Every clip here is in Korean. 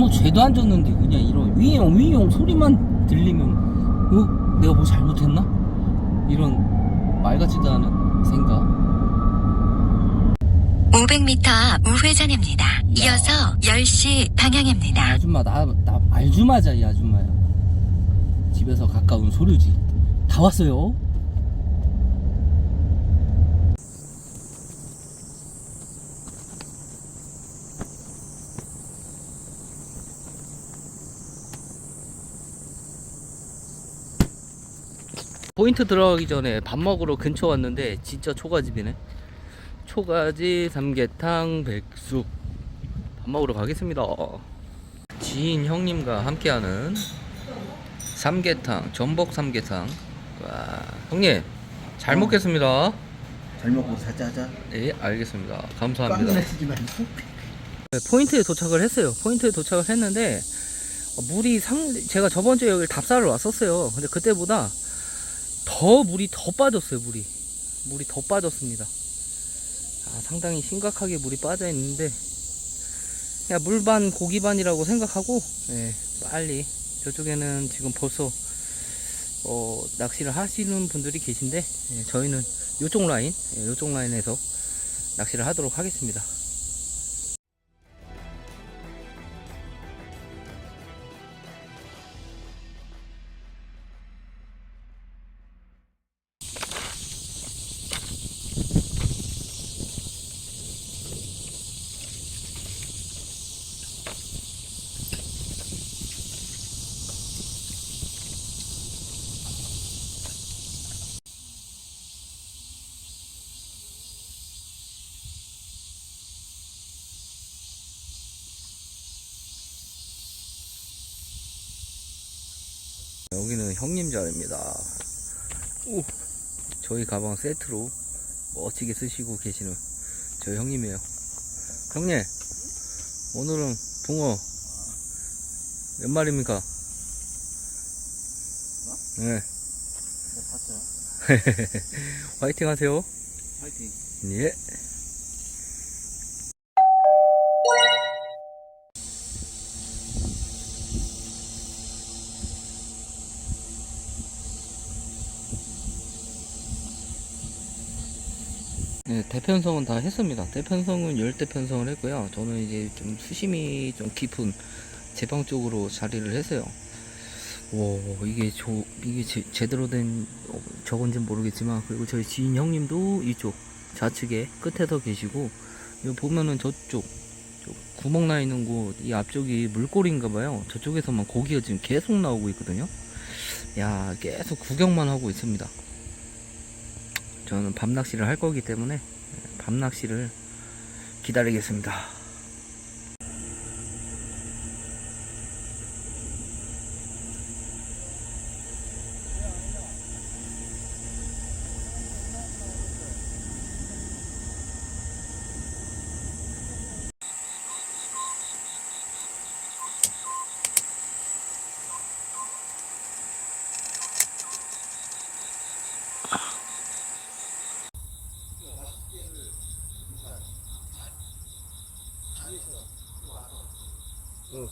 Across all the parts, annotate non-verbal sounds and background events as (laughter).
아무 죄도 안 졌는데 그냥 이런 위용 위용 소리만 들리면 어? 내가 뭐 잘못했나? 이런 말 같지도 않은 생각 500m 앞 우회전입니다. 이어서 10시 방향입니다. 아줌마 나, 나 알주마자 이 아줌마야 집에서 가까운 소류지 다 왔어요 포인트 들어가기 전에 밥 먹으러 근처 왔는데 진짜 초가집이네. 초가집 삼계탕 백숙. 밥 먹으러 가겠습니다. 지인 형님과 함께하는 삼계탕 전복 삼계탕. 와 형님 잘 먹겠습니다. 잘 먹고 사자자. 네 알겠습니다. 꽝 감사합니다. 네, 포인트에 도착을 했어요. 포인트에 도착을 했는데 어, 물이 상 제가 저번 주에 여기 답사를 왔었어요. 근데 그때보다 더 물이 더 빠졌어요 물이. 물이 더 빠졌습니다. 아 상당히 심각하게 물이 빠져 있는데 그냥 물반 고기반이라고 생각하고 예, 빨리 저쪽에는 지금 벌써 어, 낚시를 하시는 분들이 계신데 예, 저희는 이쪽 라인 예, 이쪽 라인에서 낚시를 하도록 하겠습니다 형님 자리입니다. 오, 저희 가방 세트로 멋지게 쓰시고 계시는 저희 형님이에요. 형님, 오늘은 붕어 몇 마리입니까? 네, (laughs) 화이팅 하세요. 파이팅. 예. 네, 대편성은 다 했습니다. 대편성은 열대 편성을 했고요. 저는 이제 좀 수심이 좀 깊은 제방 쪽으로 자리를 했어요. 오, 이게 저, 이게 제, 대로된 어, 저건지 모르겠지만, 그리고 저희 지인 형님도 이쪽 좌측에 끝에서 계시고, 여기 보면은 저쪽, 저 구멍 나 있는 곳, 이 앞쪽이 물골인가 봐요. 저쪽에서만 고기가 지금 계속 나오고 있거든요. 야, 계속 구경만 하고 있습니다. 저는 밤 낚시를 할 거기 때문에 밤 낚시를 기다리겠습니다.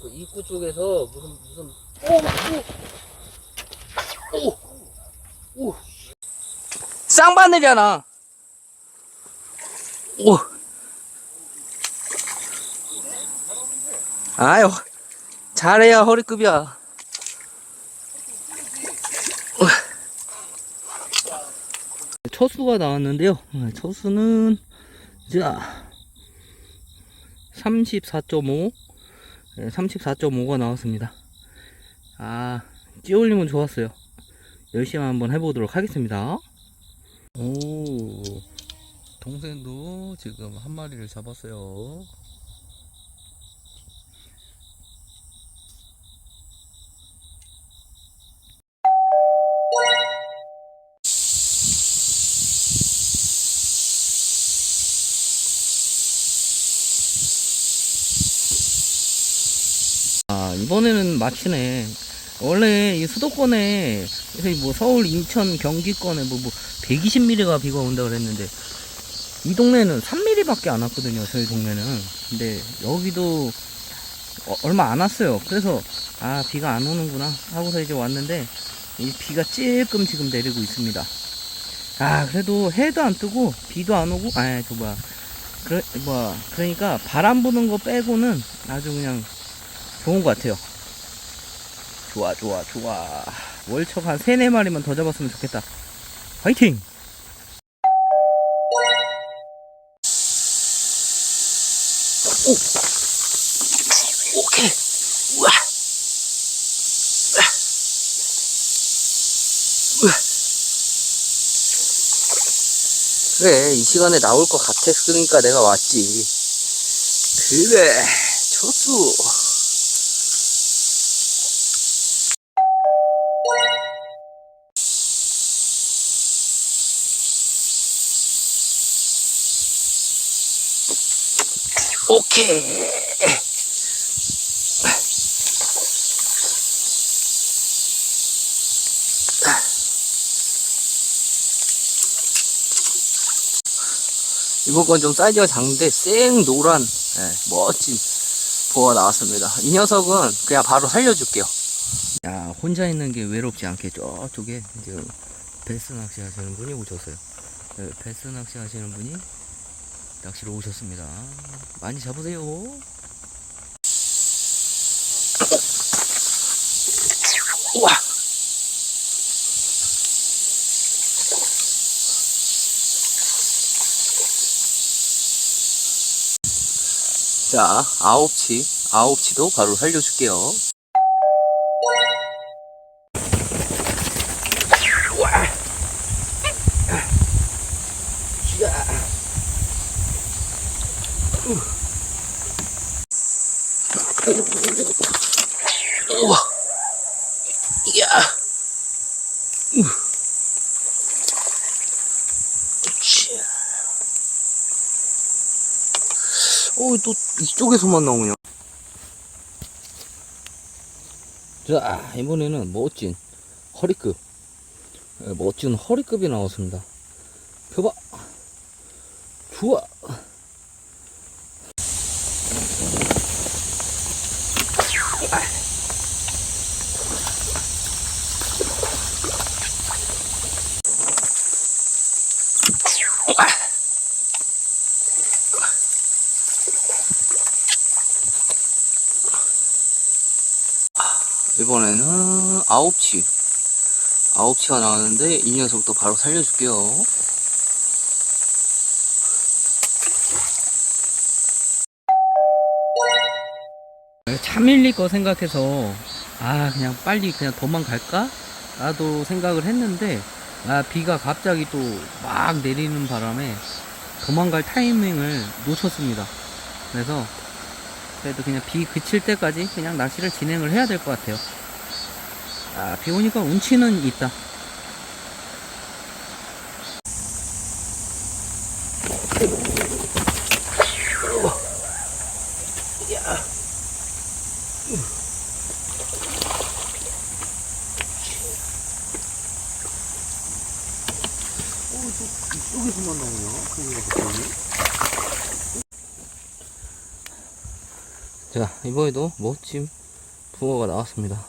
그 입구 쪽에서 무슨 무슨 오, 오, 오, 오, 쌍바늘이잖아. 오. 아유, 잘해야 허리급이야. 첫수가 나왔는데요. 네, 첫수는 자 34.5 34.5가 나왔습니다. 아, 찌올림은 좋았어요. 열심히 한번 해보도록 하겠습니다. 오, 동생도 지금 한 마리를 잡았어요. 아, 이번에는 마치네. 원래 이 수도권에 뭐 서울, 인천, 경기권에 뭐, 뭐 120mm가 비가 온다 그랬는데 이 동네는 3mm밖에 안 왔거든요. 저희 동네는. 근데 여기도 어, 얼마 안 왔어요. 그래서 아 비가 안 오는구나 하고서 이제 왔는데 이 비가 찔끔 지금 내리고 있습니다. 아 그래도 해도 안 뜨고 비도 안 오고 아저 뭐야 그래 뭐 그러니까 바람 부는 거 빼고는 아주 그냥 좋은 것 같아요. 좋아 좋아 좋아 월척 한 세네 마리만 더 잡았으면 좋겠다. 화이팅! 오! 오케이! 우와! 우와! 그래, 이 시간에 나올 것 같았으니까 내가 왔지. 그래, 좋수. 오케이. 이번 건 좀 사이즈가 작은데 생 노란 예, 멋진 보가 나왔습니다. 이 녀석은 그냥 바로 살려줄게요. 야 혼자 있는 게 외롭지 않게 저쪽에 이제 베스 낚시 하시는 분이 오셨어요. 예, 베스 낚시 하시는 분이 낚시로 오셨습니다. 많이 잡으세요. 우와. 자, 아홉치, 아홉치도 바로 살려줄게요. 우와. 이야. 오, 또 이쪽에서만 나오냐. 자, 이번에는 멋진 허리급. 예, 멋진 허리급이 나왔습니다. 펴봐. 좋아. 이번에는 아홉치. 아홉치가 나왔는데 이 녀석도 바로 살려줄게요. 차밀리 거 생각해서 아 그냥 빨리 그냥 도망갈까? 나도 생각을 했는데 아 비가 갑자기 또 막 내리는 바람에 도망갈 타이밍을 놓쳤습니다. 그래서 그래도 그냥 비 그칠 때까지 그냥 낚시를 진행을 해야 될 것 같아요. 아, 비 오니까 운치는 있다. 이쪽에서만 나오냐? 자, 이번에도 멋진 붕어가 나왔습니다.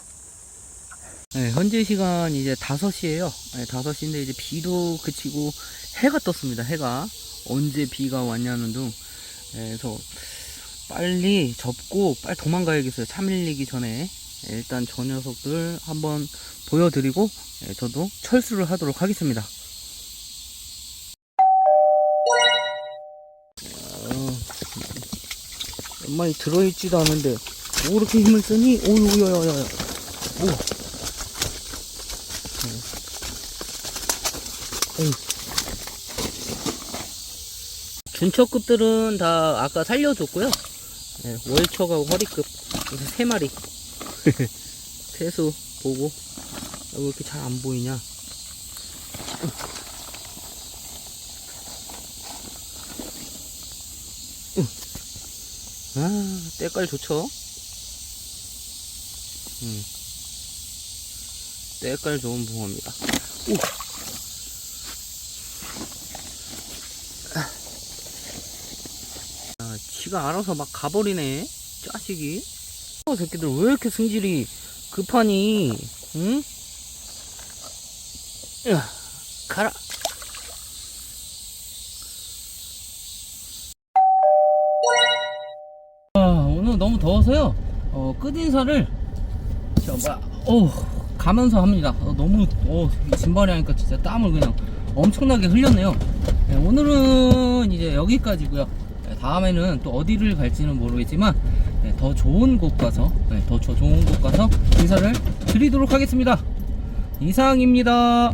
네, 현재 시간 이제 5시에요. 네, 5시인데 이제 비도 그치고 해가 떴습니다. 해가. 언제 비가 왔냐는 둥. 네, 그래서 빨리 접고 빨리 도망가야겠어요. 차 밀리기 전에. 네, 일단 저 녀석들 한번 보여드리고 네, 저도 철수를 하도록 하겠습니다. 몇 마리 들어있지도 않은데 뭐 이렇게 힘을 쓰니? 오유야야야 오. 에이. 준척급들은 다 아까 살려줬고요. 네, 월척하고 허리급 이렇게 세 마리 (laughs) 세수 보고 아, 왜 이렇게 잘 안 보이냐? 아, 때깔 좋죠? 음. 때깔 좋은 붕어입니다. 오! 아, 지가 알아서 막 가버리네. 자식이. 어, 새끼들 왜 이렇게 승질이 급하니? 응? 야, 가라. 더워서요. 어, 끝인사를 저 뭐야, 어, 가면서 합니다. 어, 너무 어, 이 짐발이 하니까 진짜 땀을 그냥 엄청나게 흘렸네요. 네, 오늘은 이제 여기까지고요. 네, 다음에는 또 어디를 갈지는 모르겠지만 네, 더 좋은 곳 가서 네, 더 조- 좋은 곳 가서 인사를 드리도록 하겠습니다. 이상입니다.